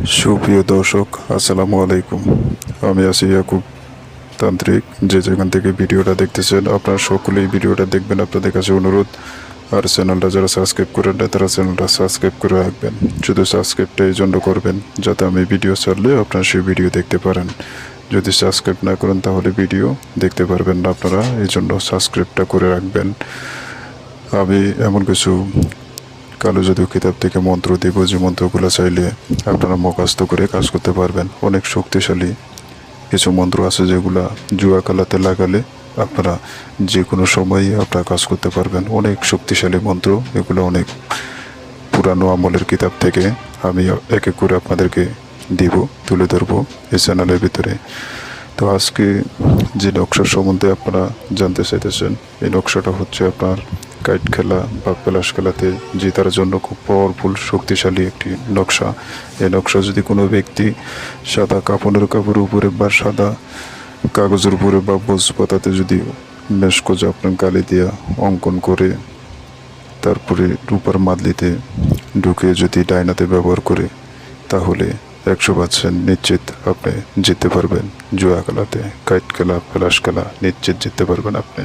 সুপ্রিয় দর্শক, আসসালামু আলাইকুম। আমি আছি ইয়াকুব তান্ত্রিক। যে যেখান থেকে ভিডিওটা দেখতেছেন, আপনারা সকলেই ভিডিওটা দেখবেন। আপনাদের কাছে অনুরোধ, আর চ্যানেলটা যারা সাবস্ক্রাইব করেন না তারা চ্যানেলটা সাবস্ক্রাইব করে রাখবেন। শুধু সাবস্ক্রাইবটা এই জন্য করবেন, যাতে আমি ভিডিও ছাড়লে আপনারা সেই ভিডিও দেখতে পারেন। যদি সাবস্ক্রাইব না করেন, তাহলে ভিডিও দেখতে পারবেন না আপনারা। এই জন্য সাবস্ক্রাইবটা করে রাখবেন। আমি এমন কিছু কালো জাদু কিতাব থেকে মন্ত্র দেব যে মন্ত্রগুলো চাইলে আপনারা মুখস্থ করে কাজ করতে পারবেন। অনেক শক্তিশালী কিছু মন্ত্র আছে যেগুলা জুয়া কালাতে লাগালে আপনারা যে কোনো সময়ই আপনারা কাজ করতে পারবেন। অনেক শক্তিশালী মন্ত্র, এগুলো অনেক পুরানো আমলের কিতাব থেকে আমি এক এক করে আপনাদেরকে দিব, তুলে ধরবো এই চ্যানেলের ভিতরে। তো আজকে যে নকশার সম্বন্ধে আপনারা জানতে চাইতেছেন, এই নকশাটা হচ্ছে আপনার কাইট খেলা বা পেলাস খেলাতে জেতার জন্য খুব পাওয়ারফুল শক্তিশালী একটি নকশা। এই নকশা যদি কোনো ব্যক্তি সাদা কাপড়ের কাপড়ের উপরে বা সাদা কাগজের উপরে বা বোঝ পাতাতে যদি মেশকোজ আপনার গালি দিয়া অঙ্কন করে, তারপরে রূপার মাদলিতে ঢুকে যদি ডাইনাতে ব্যবহার করে, তাহলে একশো পার্সেন্ট নিশ্চিত আপনি জিততে পারবেন। জুয়া খেলাতে, কাইট খেলা ফেলাস খেলা নিশ্চিত জিততে পারবেন আপনি।